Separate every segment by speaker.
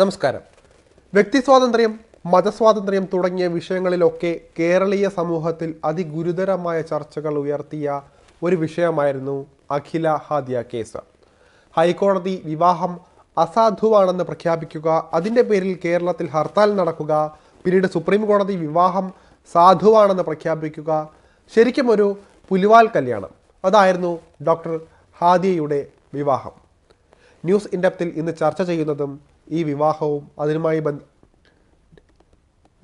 Speaker 1: നമസ്കാരം. വ്യക്തി സ്വാതന്ത്ര്യം മതസ്വാതന്ത്ര്യം തുടങ്ങിയ വിഷയങ്ങളിലൊക്കെ കേരളീയ സമൂഹത്തിൽ അതിഗുരുതരമായ ചർച്ചകൾ ഉയർത്തിയ ഒരു വിഷയമായിരുന്നു അഖില ഹാദിയ കേസ്. ഹൈക്കോടതി വിവാഹം അസാധുവാണെന്ന് പ്രഖ്യാപിക്കുക അതിന്റെ പേരിൽ കേരളത്തിൽ ഹർത്താൽ നടക്കുക പിന്നീട് സുപ്രീം കോടതി വിവാഹം സാധുവാണെന്ന് പ്രഖ്യാപിക്കുക ശരിക്കും ഒരു പുലിവാൽ കല്യാണം. അതായിരുന്നു ഡോക്ടർ ഹാദിയയുടെ വിവാഹം. ന്യൂസ് ഇൻഡപ്തിൽ ഇന്ന് ചർച്ച ചെയ്യുന്നതും ഈ വിവാഹവും അതിനുമായി ബന്ധ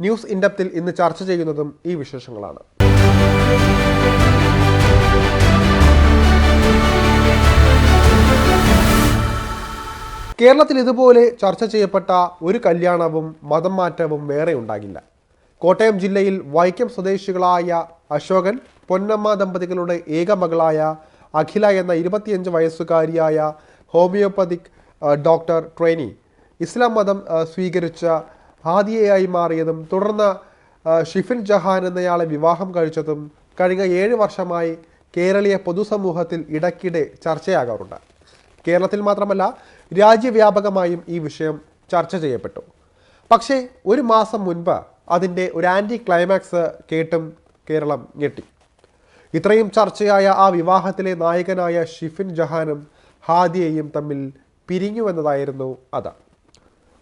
Speaker 1: ന്യൂസ് ഇൻഡപ്തിൽ ഇന്ന് ചർച്ച ചെയ്യുന്നതും ഈ വിശേഷങ്ങളാണ്. കേരളത്തിൽ ഇതുപോലെ ചർച്ച ചെയ്യപ്പെട്ട ഒരു കല്യാണവും മതം മാറ്റവും വേറെ ഉണ്ടാകില്ല. കോട്ടയം ജില്ലയിൽ വൈക്കം സ്വദേശികളായ അശോകൻ പൊന്നമ്മ ദമ്പതികളുടെ ഏക മകളായ അഖില എന്ന ഇരുപത്തിയഞ്ച് വയസ്സുകാരിയായ ഹോമിയോപ്പതിക് ഡോക്ടർ ട്രെയിനി ഇസ്ലാം മതം സ്വീകരിച്ച ഹാദിയയായി മാറിയതും തുടർന്ന് ഷിഫിൻ ജഹാൻ എന്നയാളെ വിവാഹം കഴിച്ചതും കഴിഞ്ഞ ഏഴ് വർഷമായി കേരളീയ പൊതുസമൂഹത്തിൽ ഇടയ്ക്കിടെ ചർച്ചയാകാറുണ്ട്. കേരളത്തിൽ മാത്രമല്ല രാജ്യവ്യാപകമായും ഈ വിഷയം ചർച്ച ചെയ്യപ്പെട്ടു. പക്ഷേ ഒരു മാസം മുൻപ് അതിന്റെ ഒരു ആന്റി ക്ലൈമാക്സ് കേട്ടും കേരളം ഞെട്ടി. ഇത്രയും ചർച്ചയായ ആ വിവാഹത്തിലെ നായകനായ ഷിഫിൻ ജഹാനും ഹാദിയയും തമ്മിൽ പിരിഞ്ഞുവെന്നതായിരുന്നു അത്.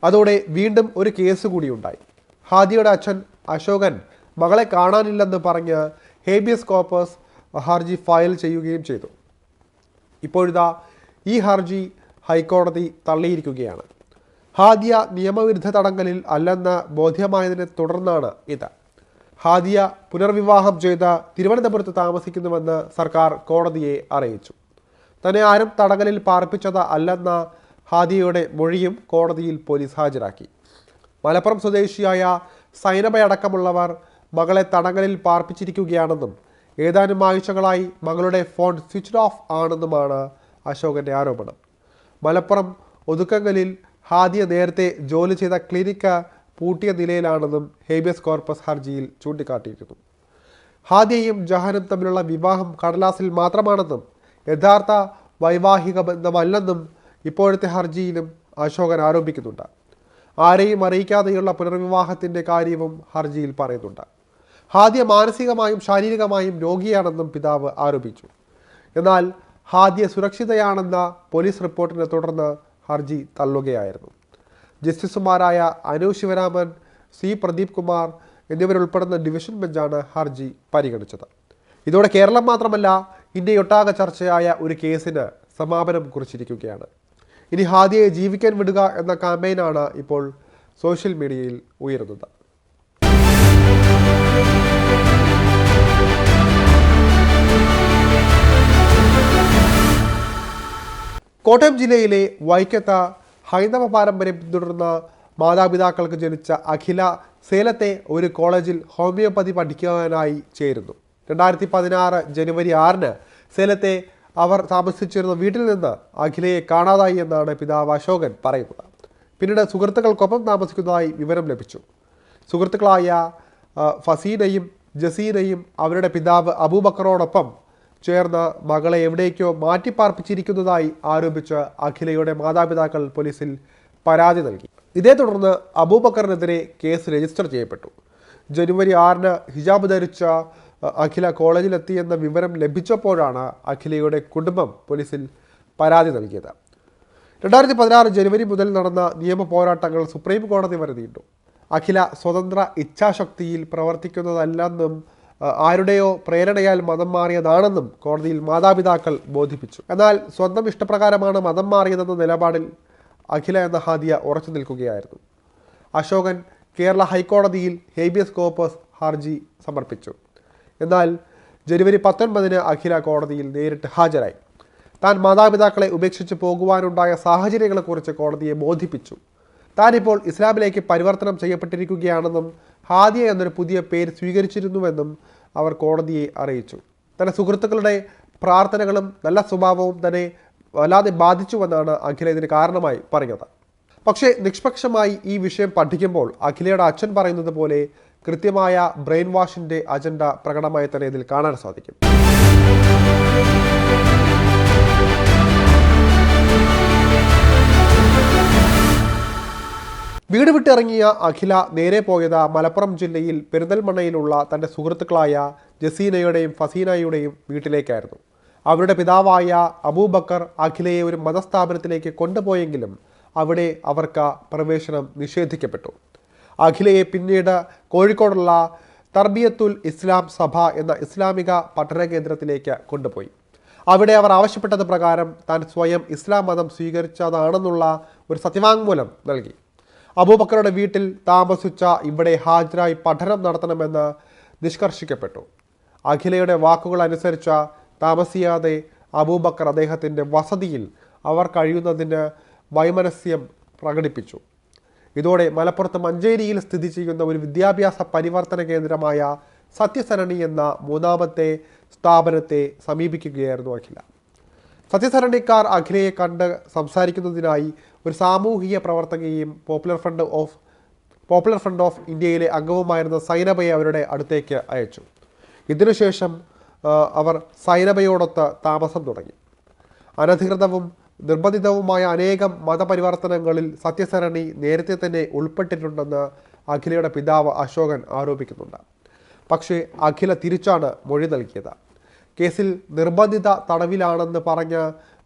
Speaker 1: അതോടെ വീണ്ടും ഒരു കേസ് കൂടി ഉണ്ടായി ഹാദിയുടെ അച്ഛൻ അശോകൻ മകളെ കാണാനില്ലെന്ന് പറഞ്ഞ് ഹേബിയസ് കോപ്പേഴ്സ് ഹർജി ഫയൽ ചെയ്യുകയും ചെയ്തു. ഇപ്പോഴിതാ ഈ ഹർജി ഹൈക്കോടതി തള്ളിയിരിക്കുകയാണ്. ഹാദിയ നിയമവിരുദ്ധ തടങ്കലിൽ അല്ലെന്ന് ബോധ്യമായതിനെ തുടർന്നാണ് ഇത്. ഹാദിയ പുനർവിവാഹം ചെയ്ത തിരുവനന്തപുരത്ത് താമസിക്കുന്നുവെന്ന് സർക്കാർ കോടതിയെ അറിയിച്ചു. തന്നെ ആരും തടങ്കലിൽ പാർപ്പിച്ചത് അല്ലെന്ന ഹാദിയയുടെ മൊഴിയും കോടതിയിൽ പോലീസ് ഹാജരാക്കി. മലപ്പുറം സ്വദേശിയായ സൈനബയടക്കമുള്ളവർ മകളെ തടങ്കലിൽ പാർപ്പിച്ചിരിക്കുകയാണെന്നും ഏതാനും ആഴ്ചകളായി മകളുടെ ഫോൺ സ്വിച്ച് ഓഫ് ആണെന്നുമാണ് അശോകന്റെ ആരോപണം. മലപ്പുറം ഒതുക്കങ്കലിൽ ഹാദിയ നേരത്തെ ജോലി ചെയ്ത ക്ലിനിക്ക് പൂട്ടിയ നിലയിലാണെന്നും ഹേബിയസ് കോർപ്പസ് ഹർജിയിൽ ചൂണ്ടിക്കാട്ടിയിരുന്നു. ഹാദിയയും ജഹാനും തമ്മിലുള്ള വിവാഹം കടലാസിൽ മാത്രമാണെന്നും യഥാർത്ഥ വൈവാഹിക ബന്ധമല്ലെന്നും ഇപ്പോഴത്തെ ഹർജിയിലും അശോകൻ ആരോപിക്കുന്നുണ്ട്. ആരെയും അറിയിക്കാതെയുള്ള പുനർവിവാഹത്തിന്റെ കാര്യവും ഹർജിയിൽ പറയുന്നുണ്ട്. ഹാദ്യ മാനസികമായും ശാരീരികമായും രോഗിയാണെന്നും പിതാവ് ആരോപിച്ചു. എന്നാൽ ഹാദ്യ സുരക്ഷിതയാണെന്ന പോലീസ് റിപ്പോർട്ടിനെ തുടർന്ന് ഹർജി തള്ളുകയായിരുന്നു. ജസ്റ്റിസുമാരായ അനു ശിവരാമൻ സി പ്രദീപ് കുമാർ എന്നിവരുൾപ്പെടുന്ന ഡിവിഷൻ ബെഞ്ചാണ് ഹർജി പരിഗണിച്ചത്. ഇതോടെ കേരളം മാത്രമല്ല ഇന്ത്യയൊട്ടാകെ ചർച്ചയായ ഒരു കേസിന് സമാപനം കുറിച്ചിരിക്കുകയാണ്. ഇനി ഹാദിയെ ജീവിക്കാൻ വിടുക എന്ന ക്യാമ്പയിനാണ് ഇപ്പോൾ സോഷ്യൽ മീഡിയയിൽ ഉയരുന്നത്. കോട്ടയം ജില്ലയിലെ വൈക്കത്ത ഹൈന്ദവ പാരമ്പര്യം പിന്തുടർന്ന മാതാപിതാക്കൾക്ക് ജനിച്ച അഖില സേലത്തെ ഒരു കോളേജിൽ ഹോമിയോപ്പതി പഠിക്കാനായി ചേരുന്നു. രണ്ടായിരത്തി പതിനാറ് ജനുവരി ആറിന് സേലത്തെ അവർ താമസിച്ചിരുന്ന വീട്ടിൽ നിന്ന് അഖിലയെ കാണാതായി എന്നാണ് പിതാവ് അശോകൻ പറയുന്നത്. പിന്നീട് സുഹൃത്തുക്കൾക്കൊപ്പം താമസിക്കുന്നതായി വിവരം ലഭിച്ചു. സുഹൃത്തുക്കളായ ഫസീനയും ജസീനയും അവരുടെ പിതാവ് അബൂബക്കറോടൊപ്പം ചേർന്ന് മകളെ എവിടേക്കോ മാറ്റിപ്പാർപ്പിച്ചിരിക്കുന്നതായി ആരോപിച്ച് അഖിലയുടെ മാതാപിതാക്കൾ പോലീസിൽ പരാതി നൽകി. ഇതേ തുടർന്ന് അബൂബക്കറിനെതിരെ കേസ് രജിസ്റ്റർ ചെയ്യപ്പെട്ടു. ജനുവരി ആറിന് ഹിജാബ് ധരിച്ച അഖില കോളേജിലെത്തിയെന്ന വിവരം ലഭിച്ചപ്പോഴാണ് അഖിലയുടെ കുടുംബം പോലീസിൽ പരാതി നൽകിയത്. രണ്ടായിരത്തി പതിനാറ് ജനുവരി മുതൽ നടന്ന നിയമ പോരാട്ടങ്ങൾ സുപ്രീം കോടതി വരെ നീണ്ടു അഖില സ്വതന്ത്ര ഇച്ഛാശക്തിയിൽ പ്രവർത്തിക്കുന്നതല്ലെന്നും ആരുടെയോ പ്രേരണയാൽ മതം മാറിയതാണെന്നും കോടതിയിൽ മാതാപിതാക്കൾ ബോധിപ്പിച്ചു. എന്നാൽ സ്വന്തം ഇഷ്ടപ്രകാരമാണ് മതം മാറിയതെന്ന നിലപാടിൽ അഖില എന്ന ഹാദിയ ഉറച്ചു നിൽക്കുകയായിരുന്നു. അശോകൻ കേരള ഹൈക്കോടതിയിൽ ഹേബിയസ് കോപ്പസ് ഹർജി സമർപ്പിച്ചു. എന്നാൽ ജനുവരി പത്തൊൻപതിന് അഖില കോടതിയിൽ നേരിട്ട് ഹാജരായി. താൻ മാതാപിതാക്കളെ ഉപേക്ഷിച്ച് പോകുവാനുണ്ടായ സാഹചര്യങ്ങളെക്കുറിച്ച് കോടതിയെ ബോധിപ്പിച്ചു. താനിപ്പോൾ ഇസ്ലാമിലേക്ക് പരിവർത്തനം ചെയ്യപ്പെട്ടിരിക്കുകയാണെന്നും ഹാദിയ എന്നൊരു പുതിയ പേര് സ്വീകരിച്ചിരുന്നുവെന്നും അവർ കോടതിയെ അറിയിച്ചു. തന്റെ സുഹൃത്തുക്കളുടെ പ്രാർത്ഥനകളും നല്ല സ്വഭാവവും തന്നെ വല്ലാതെ ബാധിച്ചുവെന്നാണ് അഖില ഇതിന് കാരണമായി പറഞ്ഞത്. പക്ഷേ നിഷ്പക്ഷമായി ഈ വിഷയം പഠിക്കുമ്പോൾ അഖിലയുടെ അച്ഛൻ പറയുന്നത് പോലെ കൃത്യമായ ബ്രെയിൻ വാഷിന്റെ അജണ്ട പ്രകടമായി തന്നെ ഇതിൽ കാണാൻ സാധിക്കും. വീട് വിട്ടിറങ്ങിയ അഖില നേരെ പോയത് മലപ്പുറം ജില്ലയിൽ പെരിന്തൽമണ്ണയിലുള്ള തന്റെ സുഹൃത്തുക്കളായ ജസീനയുടെയും ഫസീനയുടെയും വീട്ടിലേക്കായിരുന്നു. അവരുടെ പിതാവായ അബൂബക്കർ അഖിലയെ ഒരു മതസ്ഥാപനത്തിലേക്ക് കൊണ്ടുപോയെങ്കിലും അവിടെ അവർക്ക് പ്രവേശനം നിഷേധിക്കപ്പെട്ടു. അഖിലയെ പിന്നീട് കോഴിക്കോടുള്ള തർബിയത്തുൽ ഇസ്ലാം സഭ എന്ന ഇസ്ലാമിക പഠന കേന്ദ്രത്തിലേക്ക് കൊണ്ടുപോയി. അവിടെ അവർ ആവശ്യപ്പെട്ടത് പ്രകാരം താൻ സ്വയം ഇസ്ലാം മതം സ്വീകരിച്ചതാണെന്നുള്ള ഒരു സത്യവാങ്മൂലം നൽകി. അബൂബക്കറുടെ വീട്ടിൽ താമസിച്ച ഇവിടെ ഹാജരായി പഠനം നടത്തണമെന്ന് നിഷ്കർഷിക്കപ്പെട്ടു. അഖിലയുടെ വാക്കുകൾ അനുസരിച്ച താമസിയാതെ അബൂബക്കർ അദ്ദേഹത്തിന്റെ വസതിയിൽ അവർ കഴിയുന്നതിന് വൈമനസ്യം പ്രകടിപ്പിച്ചു. ഇതോടെ മലപ്പുറത്ത് മഞ്ചേരിയിൽ സ്ഥിതി ചെയ്യുന്ന ഒരു വിദ്യാഭ്യാസ പരിവർത്തന കേന്ദ്രമായ സത്യസരണി എന്ന മൂന്നാമത്തെ സ്ഥാപനത്തെ സമീപിക്കുകയായിരുന്നു അഖില. സത്യസരണിക്കാർ അഖിലയെ കണ്ട് സംസാരിക്കുന്നതിനായി ഒരു സാമൂഹിക പ്രവർത്തകയും popular front of popular front of ഇന്ത്യയിലെ അംഗവുമായിരുന്ന സൈനബയെ അവരുടെ അടുത്തേക്ക് അയച്ചു. ഇതിനുശേഷം അവർ സൈനബയോടൊത്ത് താമസം തുടങ്ങി. അനധികൃതവും നിർബന്ധിതവുമായ അനേകം മതപരിവർത്തനങ്ങളിൽ സത്യസരണി നേരത്തെ തന്നെ ഉൾപ്പെട്ടിട്ടുണ്ടെന്ന് അഖിലയുടെ പിതാവ് അശോകൻ ആരോപിക്കുന്നുണ്ട്. പക്ഷേ അഖില തിരിച്ചാണ് മൊഴി നൽകിയത്. കേസിൽ നിർബന്ധിത തടവിലാണെന്ന് പറഞ്ഞ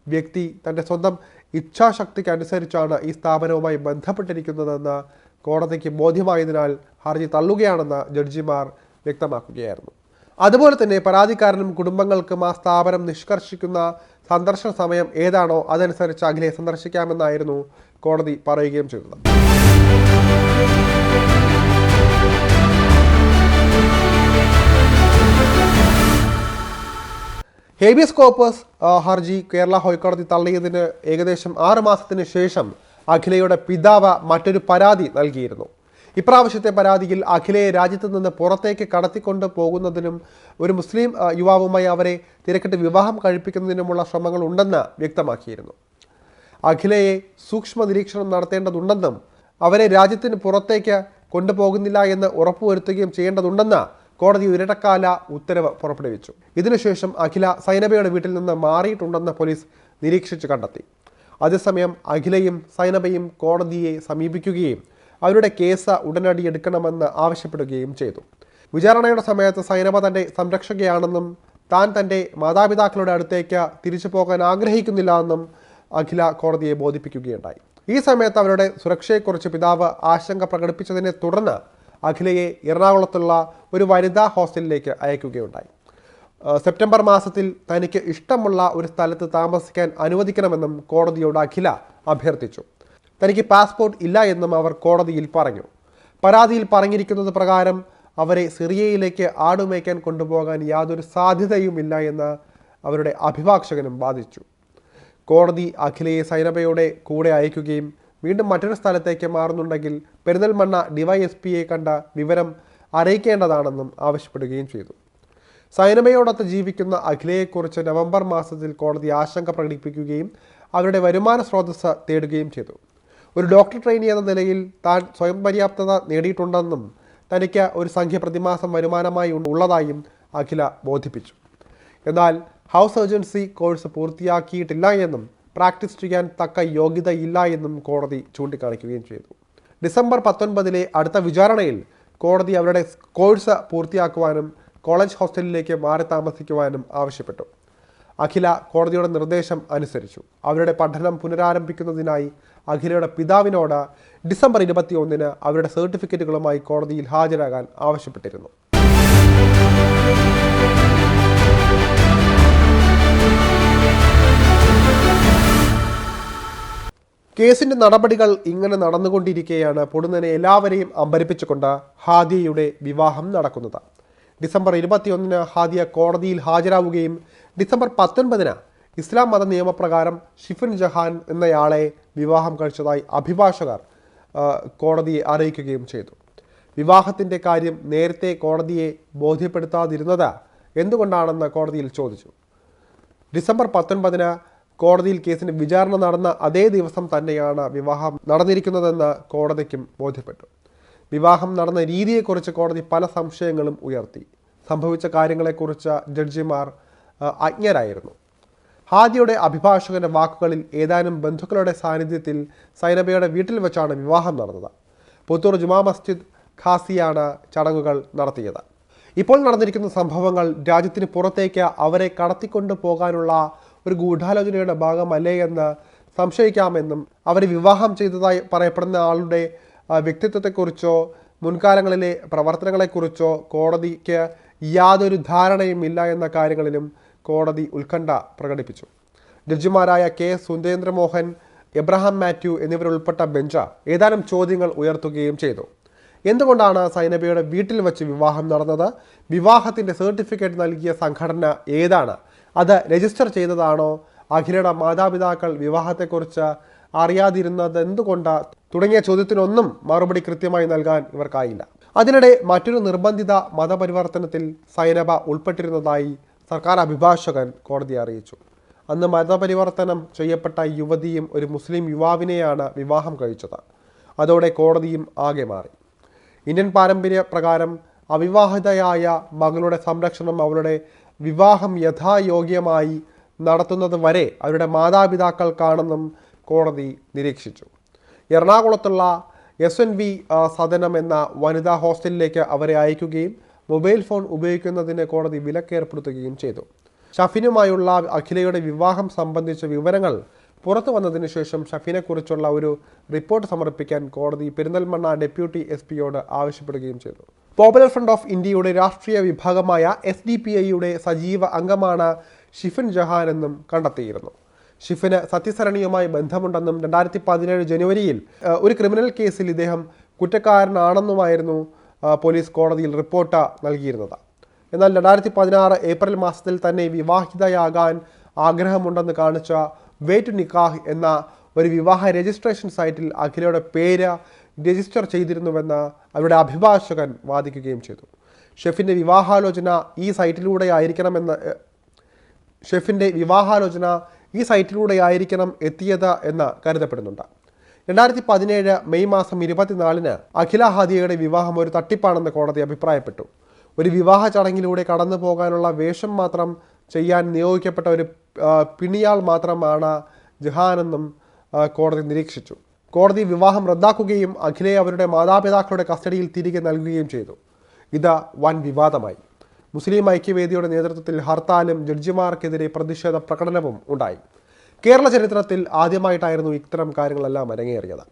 Speaker 1: വ്യക്തി തന്റെ സ്വന്തം ഇച്ഛാശക്തിക്ക് അനുസരിച്ചാണ് ഈ സ്ഥാപനവുമായി ബന്ധപ്പെട്ടിരിക്കുന്നതെന്ന് കോടതിക്ക് ബോധ്യമായതിനാൽ ഹർജി തള്ളുകയാണെന്ന് ജഡ്ജിമാർ വ്യക്തമാക്കുകയായിരുന്നു. അതുപോലെ തന്നെ പരാതിക്കാരനും കുടുംബങ്ങൾക്കും ആ സ്ഥാപനം നിഷ്കർഷിക്കുന്ന സന്ദർശന സമയം ഏതാണോ അതനുസരിച്ച് അഖിലെ സന്ദർശിക്കാമെന്നായിരുന്നു കോടതി പറയുകയും ചെയ്തത്. ഹേബിയസ് കോപ്പസ് ഹർജി കേരള ഹൈക്കോടതി തള്ളിയതിന് ഏകദേശം ആറ് മാസത്തിന് ശേഷം അഖിലയുടെ പിതാവ് മറ്റൊരു പരാതി നൽകിയിരുന്നു. ഇപ്രാവശ്യത്തെ പരാതിയിൽ അഖിലയെ രാജ്യത്ത് നിന്ന് പുറത്തേക്ക് കടത്തിക്കൊണ്ട് പോകുന്നതിനും ഒരു മുസ്ലിം യുവാവുമായി അവരെ തിരക്കിട്ട് വിവാഹം കഴിപ്പിക്കുന്നതിനുമുള്ള ശ്രമങ്ങൾ ഉണ്ടെന്ന് വ്യക്തമാക്കിയിരുന്നു. അഖിലയെ സൂക്ഷ്മ നിരീക്ഷണം നടത്തേണ്ടതുണ്ടെന്നും അവരെ രാജ്യത്തിന് പുറത്തേക്ക് കൊണ്ടുപോകുന്നില്ല എന്ന് ഉറപ്പുവരുത്തുകയും ചെയ്യേണ്ടതുണ്ടെന്ന് കോടതി ഇരട്ടക്കാല ഉത്തരവ് പുറപ്പെടുവിച്ചു. ഇതിനുശേഷം അഖില സൈനബയുടെ വീട്ടിൽ നിന്ന് മാറിയിട്ടുണ്ടെന്ന് പോലീസ് നിരീക്ഷിച്ചു കണ്ടെത്തി. അതേസമയം അഖിലയും സൈനബയും കോടതിയെ സമീപിക്കുകയും അവരുടെ കേസ് ഉടനടി എടുക്കണമെന്ന് ആവശ്യപ്പെടുകയും ചെയ്തു. വിചാരണയുടെ സമയത്ത് സൈനബ തന്റെ സംരക്ഷകയാണെന്നും താൻ തന്റെ മാതാപിതാക്കളുടെ അടുത്തേക്ക് തിരിച്ചു പോകാൻ ആഗ്രഹിക്കുന്നില്ല എന്നും അഖില കോടതിയെ ബോധിപ്പിക്കുകയുണ്ടായി. ഈ സമയത്ത് അവരുടെ സുരക്ഷയെക്കുറിച്ച് പിതാവ് ആശങ്ക പ്രകടിപ്പിച്ചതിനെ തുടർന്ന് അഖിലയെ എറണാകുളത്തുള്ള ഒരു വനിതാ ഹോസ്റ്റലിലേക്ക് അയക്കുകയുണ്ടായി. സെപ്റ്റംബർ മാസത്തിൽ തനിക്ക് ഇഷ്ടമുള്ള ഒരു സ്ഥലത്ത് താമസിക്കാൻ അനുവദിക്കണമെന്നും കോടതിയോട് അഖില അഭ്യർത്ഥിച്ചു. തനിക്ക് പാസ്പോർട്ട് ഇല്ല എന്നും അവർ കോടതിയിൽ പറഞ്ഞു. പരാതിയിൽ പറഞ്ഞിരിക്കുന്നത് പ്രകാരം അവരെ സിറിയയിലേക്ക് ആടുമേക്കാൻ കൊണ്ടുപോകാൻ യാതൊരു സാധ്യതയുമില്ല എന്ന് അവരുടെ അഭിഭാഷകനും വാദിച്ചു. കോടതി അഖിലയെ സൈനബയുടെ കൂടെ അയക്കുകയും വീണ്ടും മറ്റൊരു സ്ഥലത്തേക്ക് മാറുന്നുണ്ടെങ്കിൽ പെരിന്തൽമണ്ണ ഡിവൈഎസ്പിയെ കണ്ട വിവരം അറിയിക്കേണ്ടതാണെന്നും ആവശ്യപ്പെടുകയും ചെയ്തു. സൈനബയോടൊത്ത് ജീവിക്കുന്ന അഖിലയെക്കുറിച്ച് നവംബർ മാസത്തിൽ കോടതി ആശങ്ക പ്രകടിപ്പിക്കുകയും അവരുടെ വരുമാന സ്രോതസ്സ് തേടുകയും ചെയ്തു. ഒരു ഡോക്ടർ ട്രെയിനി എന്ന നിലയിൽ താൻ സ്വയം പര്യാപ്തത നേടിയിട്ടുണ്ടെന്നും തനിക്ക് ഒരു സംഖ്യ പ്രതിമാസം വരുമാനമായി ഉള്ളതായും അഖില ബോധിപ്പിച്ചു. എന്നാൽ ഹൗസ് സർജൻസി കോഴ്സ് പൂർത്തിയാക്കിയിട്ടില്ല എന്നും പ്രാക്ടീസ് ചെയ്യാൻ തക്ക യോഗ്യതയില്ല എന്നും കോടതി ചൂണ്ടിക്കാണിക്കുകയും ചെയ്തു. ഡിസംബർ പത്തൊൻപതിലെ അടുത്ത വിചാരണയിൽ കോടതി അവരുടെ കോഴ്സ് പൂർത്തിയാക്കുവാനും കോളേജ് ഹോസ്റ്റലിലേക്ക് മാറി താമസിക്കുവാനും ആവശ്യപ്പെട്ടു. അഖില കോടതിയുടെ നിർദ്ദേശം അനുസരിച്ചു. അവരുടെ പഠനം പുനരാരംഭിക്കുന്നതിനായി അഖിലയുടെ പിതാവിനോട് ഡിസംബർ ഇരുപത്തിയൊന്നിന് അവരുടെ സർട്ടിഫിക്കറ്റുകളുമായി കോടതിയിൽ ഹാജരാകാൻ ആവശ്യപ്പെട്ടിരുന്നു. കേസിന്റെ നടപടികൾ ഇങ്ങനെ നടന്നുകൊണ്ടിരിക്കെയാണ് പൊടുന്നനെ എല്ലാവരെയും അമ്പരിപ്പിച്ചുകൊണ്ട് ഹാദിയയുടെ വിവാഹം നടക്കുന്നത്. ഡിസംബർ ഇരുപത്തിയൊന്നിന് ഹാദിയ കോടതിയിൽ ഹാജരാവുകയും ഡിസംബർ പത്തൊൻപതിന് ഇസ്ലാം മത നിയമപ്രകാരം ഷിഫിൻ ജഹാൻ എന്നയാളെ വിവാഹം കഴിച്ചതായി അഭിഭാഷകർ കോടതിയെ അറിയിക്കുകയും ചെയ്തു. വിവാഹത്തിന്റെ കാര്യം നേരത്തെ കോടതിയെ ബോധ്യപ്പെടുത്താതിരുന്നത് എന്തുകൊണ്ടാണെന്ന് കോടതിയിൽ ചോദിച്ചു. ഡിസംബർ പത്തൊൻപതിന് കോടതിയിൽ കേസിന് വിചാരണ നടന്ന അതേ ദിവസം തന്നെയാണ് വിവാഹം നടന്നിരിക്കുന്നതെന്ന് കോടതിക്കും ബോധ്യപ്പെട്ടു. വിവാഹം നടന്ന രീതിയെക്കുറിച്ച് കോടതി പല സംശയങ്ങളും ഉയർത്തി. സംഭവിച്ച കാര്യങ്ങളെക്കുറിച്ച് ജഡ്ജിമാർ അജ്ഞരായിരുന്നു. ഹാദിയുടെ അഭിഭാഷകന്റെ വാക്കുകളിൽ ഏതാനും ബന്ധുക്കളുടെ സാന്നിധ്യത്തിൽ സൈനബയുടെ വീട്ടിൽ വെച്ചാണ് വിവാഹം നടന്നത്. പുത്തൂർ ജുമാ മസ്ജിദ് ഖാസിയാണ് ചടങ്ങുകൾ നടത്തിയത്. ഇപ്പോൾ നടന്നിരിക്കുന്ന സംഭവങ്ങൾ രാജ്യത്തിന് പുറത്തേക്ക് അവരെ കടത്തിക്കൊണ്ടു പോകാനുള്ള ഒരു ഗൂഢാലോചനയുടെ ഭാഗമല്ലേ എന്ന് സംശയിക്കാമെന്നും അവരെ വിവാഹം ചെയ്തതായി പറയപ്പെടുന്ന ആളുടെ വ്യക്തിത്വത്തെക്കുറിച്ചോ മുൻകാലങ്ങളിലെ പ്രവർത്തനങ്ങളെക്കുറിച്ചോ കോടതിക്ക് യാതൊരു ധാരണയും ഇല്ല എന്ന കാര്യങ്ങളിലും കോടതി ഉത്കണ്ഠ പ്രകടിപ്പിച്ചു. ജഡ്ജിമാരായ കെ. സുന്ദേന്ദ്രമോഹൻ എബ്രഹാം മാത്യു എന്നിവരുൾപ്പെട്ട ബെഞ്ച് ഏതാനും ചോദ്യങ്ങൾ ഉയർത്തുകയും ചെയ്തു. എന്തുകൊണ്ടാണ് സൈനബയുടെ വീട്ടിൽ വച്ച് വിവാഹം നടന്നത്? വിവാഹത്തിന്റെ സർട്ടിഫിക്കറ്റ് നൽകിയ സംഘടന ഏതാണ്? അത് രജിസ്റ്റർ ചെയ്തതാണോ? അഖിലയുടെ മാതാപിതാക്കൾ വിവാഹത്തെക്കുറിച്ച് അറിയാതിരുന്നത് എന്തുകൊണ്ട് തുടങ്ങിയ ചോദ്യത്തിനൊന്നും മറുപടി കൃത്യമായി നൽകാൻ ഇവർക്കായില്ല. അതിനിടെ മറ്റൊരു നിർബന്ധിത മതപരിവർത്തനത്തിൽ സൈനബ ഉൾപ്പെട്ടിരുന്നതായി സർക്കാർ അഭിഭാഷകൻ കോടതിയെ അറിയിച്ചു. അന്ന് മതപരിവർത്തനം ചെയ്യപ്പെട്ട യുവതിയും ഒരു മുസ്ലിം യുവാവിനെയാണ് വിവാഹം കഴിച്ചത്. അതോടെ കോടതിയും ആകെ മാറി. ഇന്ത്യൻ പാരമ്പര്യ പ്രകാരം അവിവാഹിതയായ മകളുടെ സംരക്ഷണം അവളുടെ വിവാഹം യഥായോഗ്യമായി നടത്തുന്നത് വരെ അവരുടെ മാതാപിതാക്കൾക്കാണെന്നും കോടതി നിരീക്ഷിച്ചു. എറണാകുളത്തുള്ള എസ് എൻ വി സദനം എന്ന വനിതാ ഹോസ്റ്റലിലേക്ക് അവരെ അയക്കുകയും മൊബൈൽ ഫോൺ ഉപയോഗിക്കുന്നതിന് കോടതി വിലക്കേർപ്പെടുത്തുകയും ചെയ്തു. ഷഫിനുമായുള്ള അഖിലയുടെ വിവാഹം സംബന്ധിച്ച വിവരങ്ങൾ പുറത്തു വന്നതിന് ശേഷം ഷഫീനെക്കുറിച്ചുള്ള ഒരു റിപ്പോർട്ട് സമർപ്പിക്കാൻ കോടതി പെരിന്തൽമണ്ണ ഡെപ്യൂട്ടി എസ് പിയോട് ആവശ്യപ്പെടുകയും ചെയ്തു. പോപ്പുലർ ഫ്രണ്ട് ഓഫ് ഇന്ത്യയുടെ രാഷ്ട്രീയ വിഭാഗമായ എസ് ഡി പി ഐയുടെ സജീവ അംഗമാണ് ഷിഫിൻ ജഹാൻ എന്നും കണ്ടെത്തിയിരുന്നു. ഷിഫിന് സത്യസരണിയുമായി ബന്ധമുണ്ടെന്നും രണ്ടായിരത്തി പതിനേഴ് ജനുവരിയിൽ ഒരു ക്രിമിനൽ കേസിൽ ഇദ്ദേഹം കുറ്റക്കാരനാണെന്നുമായിരുന്നു പോലീസ് കോടതിയിൽ റിപ്പോർട്ട് നൽകിയിരുന്നത്. എന്നാൽ രണ്ടായിരത്തി പതിനാറ് ഏപ്രിൽ മാസത്തിൽ തന്നെ വിവാഹിതയാകാൻ ആഗ്രഹമുണ്ടെന്ന് കാണിച്ച വേ ടു നിക്കാഹ് എന്ന ഒരു വിവാഹ രജിസ്ട്രേഷൻ സൈറ്റിൽ അഖിലയുടെ പേര് രജിസ്റ്റർ ചെയ്തിരുന്നുവെന്ന് അവരുടെ അഭിഭാഷകൻ വാദിക്കുകയും ചെയ്തു. ഷെഫിന്റെ വിവാഹാലോചന ഈ സൈറ്റിലൂടെ ആയിരിക്കണമെന്ന് ഷെഫിന്റെ വിവാഹാലോചന ഈ സൈറ്റിലൂടെ ആയിരിക്കണം എത്തിയത് എന്ന് കരുതപ്പെടുന്നുണ്ട്. രണ്ടായിരത്തി പതിനേഴ് മെയ് മാസം ഇരുപത്തിനാലിന് അഖില ഹാദിയയുടെ വിവാഹം ഒരു തട്ടിപ്പാണെന്ന് കോടതി അഭിപ്രായപ്പെട്ടു. ഒരു വിവാഹ ചടങ്ങിലൂടെ കടന്നു പോകാനുള്ള വേഷം മാത്രം ചെയ്യാൻ നിയോഗിക്കപ്പെട്ട ഒരു പിണിയാൾ മാത്രമാണ് ജഹാനെന്നും കോടതി നിരീക്ഷിച്ചു. കോടതി വിവാഹം റദ്ദാക്കുകയും അഖിലയെ അവരുടെ മാതാപിതാക്കളുടെ കസ്റ്റഡിയിൽ തിരികെ നൽകുകയും ചെയ്തു. ഇത് വൻ വിവാദമായി. മുസ്ലിം ഐക്യവേദിയുടെ നേതൃത്വത്തിൽ ഹർത്താലും ജഡ്ജിമാർക്കെതിരെ പ്രതിഷേധ പ്രകടനവും ഉണ്ടായി. കേരള ചരിത്രത്തിൽ ആദ്യമായിട്ടായിരുന്നു ഇത്തരം കാര്യങ്ങളെല്ലാം അരങ്ങേറിയത്.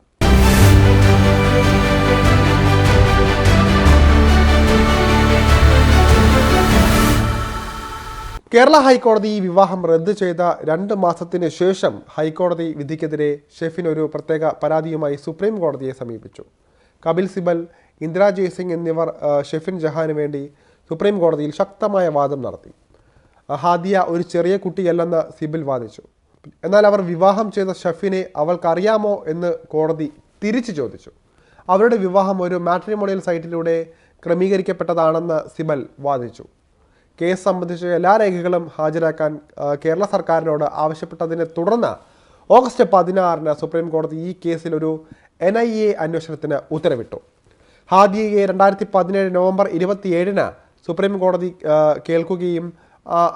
Speaker 1: കേരള ഹൈക്കോടതി ഈ വിവാഹം റദ്ദ് ചെയ്ത രണ്ട് മാസത്തിന് ശേഷം ഹൈക്കോടതി വിധിക്കെതിരെ ഷെഫിൻ ഒരു പ്രത്യേക പരാതിയുമായി സുപ്രീം കോടതിയെ സമീപിച്ചു. കപിൽ സിബൽ ഇന്ദിരാ ജയ്സിംഗ് എന്നിവർ ഷെഫിൻ ജഹാന് വേണ്ടി സുപ്രീം കോടതിയിൽ ശക്തമായ വാദം നടത്തി. ഹാദിയ ഒരു ചെറിയ കുട്ടിയല്ലെന്ന് സിബിൽ വാദിച്ചു. എന്നാൽ അവർ വിവാഹം ചെയ്ത ഷഫിനെ അവൾക്കറിയാമോ എന്ന് കോടതി തിരിച്ചു ചോദിച്ചു. അവരുടെ വിവാഹം ഒരു മാട്രിമോണിയൽ സൈറ്റിലൂടെ ക്രമീകരിക്കപ്പെട്ടതാണെന്ന് സിബൽ വാദിച്ചു. കേസ് സംബന്ധിച്ച എല്ലാ രേഖകളും ഹാജരാക്കാൻ കേരള സർക്കാരിനോട് ആവശ്യപ്പെട്ടതിനെ തുടർന്ന് ഓഗസ്റ്റ് പതിനാറിന് സുപ്രീം കോടതി ഈ കേസിൽ ഒരു എൻ ഐ എ അന്വേഷണത്തിന് ഉത്തരവിട്ടു. ഹാദിയയെ രണ്ടായിരത്തി പതിനേഴ് നവംബർ ഇരുപത്തിയേഴിന് സുപ്രീം കോടതി കേൾക്കുകയും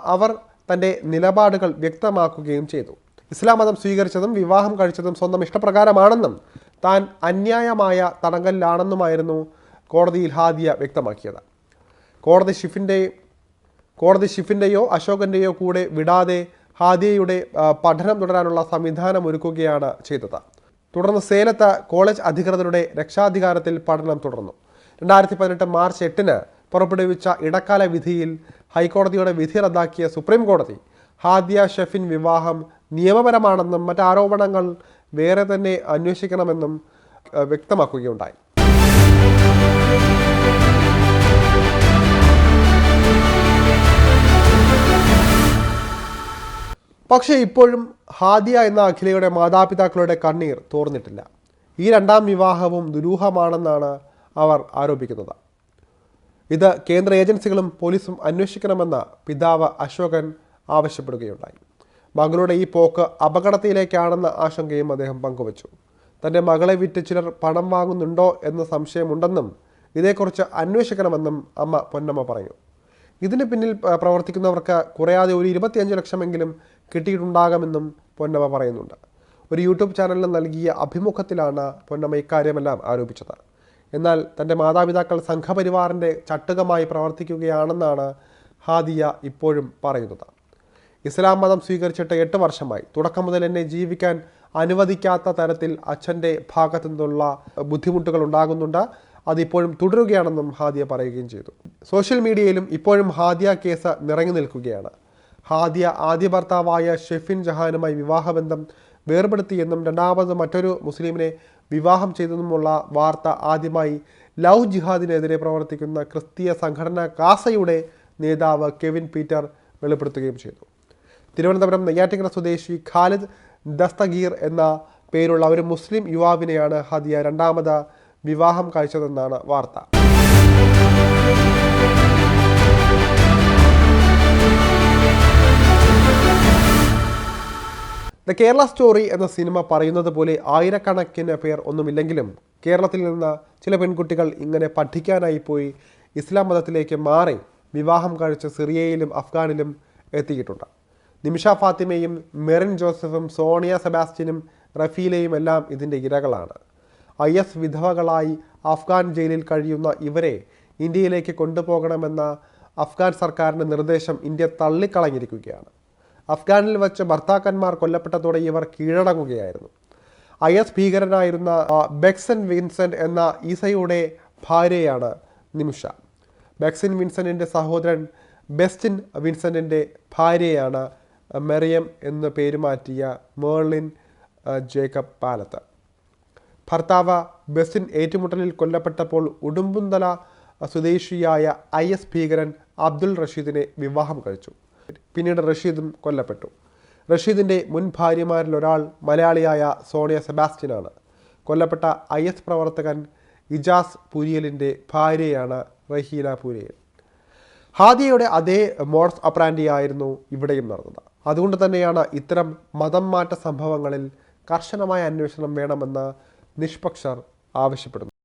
Speaker 1: അവർ തന്റെ നിലപാടുകൾ വ്യക്തമാക്കുകയും ചെയ്തു. ഇസ്ലാം മതം സ്വീകരിച്ചതും വിവാഹം കഴിച്ചതും സ്വന്തം ഇഷ്ടപ്രകാരമാണെന്നും താൻ അന്യായമായ തടങ്കലിലാണെന്നുമായിരുന്നു കോടതിയിൽ ഹാദിയ വ്യക്തമാക്കിയത്. കോടതി ഷിഫിന്റെ കോടതി ഷിഫിന്റെയോ അശോകന്റെയോ കൂടെ വിടാതെ ഹാദിയയുടെ പഠനം തുടരാനുള്ള സംവിധാനം ഒരുക്കുകയാണ് ചെയ്തത്. തുടർന്ന് സേലത്ത് കോളേജ് അധികൃതരുടെ രക്ഷാധികാരത്തിൽ പഠനം തുടർന്നു. രണ്ടായിരത്തി പതിനെട്ട് മാർച്ച് എട്ടിന് പുറപ്പെടുവിച്ച ഇടക്കാല വിധിയിൽ ഹൈക്കോടതിയുടെ വിധി റദ്ദാക്കിയ സുപ്രീം കോടതി. ഹാദിയ ഷെഫിൻ വിവാഹം നിയമപരമാണെന്നും മറ്റാരോപണങ്ങൾ വേറെ തന്നെ അന്വേഷിക്കണമെന്നും വ്യക്തമാക്കുകയുണ്ടായി. പക്ഷേ ഇപ്പോഴും ഹാദിയ എന്ന അഖിലയുടെ മാതാപിതാക്കളുടെ കണ്ണീർ തോർന്നിട്ടില്ല. ഈ രണ്ടാം വിവാഹവും ദുരൂഹമാണെന്നാണ് അവർ ആരോപിക്കുന്നത്. ഇത് കേന്ദ്ര ഏജൻസികളും പോലീസും അന്വേഷിക്കണമെന്ന് പിതാവ് അശോകൻ ആവശ്യപ്പെടുകയുണ്ടായി. മകളുടെ ഈ പോക്ക് അപകടത്തിലേക്കാണെന്ന ആശങ്കയും അദ്ദേഹം പങ്കുവച്ചു. തന്റെ മകളെ വിറ്റ് ചിലർ പണം വാങ്ങുന്നുണ്ടോ എന്ന സംശയമുണ്ടെന്നും ഇതേക്കുറിച്ച് അന്വേഷിക്കണമെന്നും അമ്മ പൊന്നമ്മ പറഞ്ഞു. ഇതിന് പിന്നിൽ പ്രവർത്തിക്കുന്നവർക്ക് കുറയാതെ ഒരു ഇരുപത്തിയഞ്ച് ലക്ഷമെങ്കിലും കിട്ടിയിട്ടുണ്ടാകാമെന്നും പൊന്നമ്മ പറയുന്നുണ്ട്. ഒരു യൂട്യൂബ് ചാനലിന് നൽകിയ അഭിമുഖത്തിലാണ് പൊന്നമ്മ ഇക്കാര്യമെല്ലാം ആരോപിച്ചത്. എന്നാൽ തന്റെ മാതാപിതാക്കൾ സംഘപരിവാറിന്റെ ചട്ടുകമായി പ്രവർത്തിക്കുകയാണെന്നാണ് ഹാദിയ ഇപ്പോഴും പറയുന്നത്. ഇസ്ലാം മതം സ്വീകരിച്ചിട്ട് എട്ട് വർഷമായി. തുടക്കം മുതൽ എന്നെ ജീവിക്കാൻ അനുവദിക്കാത്ത തരത്തിൽ അച്ഛന്റെ ഭാഗത്തു നിന്നുള്ള ബുദ്ധിമുട്ടുകൾ ഉണ്ടാകുന്നുണ്ട്. അതിപ്പോഴും തുടരുകയാണെന്നും ഹാദിയ പറയുകയും ചെയ്തു. സോഷ്യൽ മീഡിയയിലും ഇപ്പോഴും ഹാദിയ കേസ് നിറഞ്ഞു നിൽക്കുകയാണ്. ഹാദിയ ആദ്യ ഭർത്താവായ ഷെഫിൻ ജഹാനുമായി വിവാഹബന്ധം വേർപെടുത്തിയെന്നും രണ്ടാമത് മറ്റൊരു മുസ്ലിമിനെ വിവാഹം ചെയ്തതുമുള്ള വാർത്ത ആദ്യമായി ലവ് ജിഹാദിനെതിരെ പ്രവർത്തിക്കുന്ന ക്രിസ്തീയ സംഘടന കാസയുടെ നേതാവ് കെവിൻ പീറ്റർ വെളിപ്പെടുത്തുകയും ചെയ്തു. തിരുവനന്തപുരം നെയ്യാറ്റിങ്കര സ്വദേശി ഖാലിദ് ദസ്തഗീർ എന്ന പേരുള്ള ഒരു മുസ്ലിം യുവാവിനെയാണ് ഹദിയ രണ്ടാമത് വിവാഹം കഴിച്ചതെന്നാണ് വാർത്ത. ദ കേരള സ്റ്റോറി എന്ന സിനിമ പറയുന്നത് പോലെ ആയിരക്കണക്കിന് പേർ ഒന്നുമില്ലെങ്കിലും കേരളത്തിൽ നിന്ന് ചില പെൺകുട്ടികൾ ഇങ്ങനെ പഠിക്കാനായി പോയി ഇസ്ലാം മതത്തിലേക്ക് മാറി വിവാഹം കഴിച്ച് സിറിയയിലും അഫ്ഗാനിലും എത്തിയിട്ടുണ്ട്. നിമിഷ ഫാത്തിമയും മെറിൻ ജോസഫും സോണിയ സെബാസ്റ്റ്യനും റഫീലയും എല്ലാം ഇതിന്റെ ഇരകളാണ്. ഐ എസ് വിധവകളായി അഫ്ഗാൻ ജയിലിൽ കഴിയുന്ന ഇവരെ ഇന്ത്യയിലേക്ക് കൊണ്ടുപോകണമെന്ന അഫ്ഗാൻ സർക്കാരിന്റെ നിർദ്ദേശം ഇന്ത്യ തള്ളിക്കളഞ്ഞിരിക്കുകയാണ്. അഫ്ഗാനിൽ വെച്ച് ഭർത്താക്കന്മാർ കൊല്ലപ്പെട്ടതോടെ ഇവർ കീഴടങ്ങുകയായിരുന്നു. ഐ എസ് ഭീകരനായിരുന്ന ബെക്സൻ വിൻസെന്റ് എന്ന ഈസയുടെ ഭാര്യയാണ് നിമിഷ. ബെക്സിൻ വിൻസെന്റിന്റെ സഹോദരൻ ബെസ്റ്റിൻ വിൻസെന്റിന്റെ ഭാര്യയാണ് മെറിയം എന്ന് പേരുമാറ്റിയ മേർലിൻ ജേക്കബ് പാലത്ത്. ഭർത്താവ് ബെസ്റ്റിൻ ഏറ്റുമുട്ടലിൽ കൊല്ലപ്പെട്ടപ്പോൾ ഉടുമ്പുന്തല സ്വദേശിയായ ഐ എസ് ഭീകരൻ അബ്ദുൾ റഷീദിനെ വിവാഹം കഴിച്ചു. പിന്നീട് റഷീദും കൊല്ലപ്പെട്ടു. റഷീദിന്റെ മുൻ ഭാര്യമാരിൽ ഒരാൾ മലയാളിയായ സോണിയ സെബാസ്റ്റ്യനാണ്. കൊല്ലപ്പെട്ട ഐ എസ് പ്രവർത്തകൻ ഇജാസ് പുരിയലിന്റെ ഭാര്യയാണ് റഹീന പുരിയൽ. ഹാദിയയുടെ അതേ മോഡ്സ് അപ്രാൻഡിയായിരുന്നു ഇവിടെയും നടന്നത്. അതുകൊണ്ട് തന്നെയാണ് ഇത്തരം മതം മാറ്റ സംഭവങ്ങളിൽ കർശനമായ അന്വേഷണം വേണമെന്ന് നിഷ്പക്ഷർ ആവശ്യപ്പെടുന്നു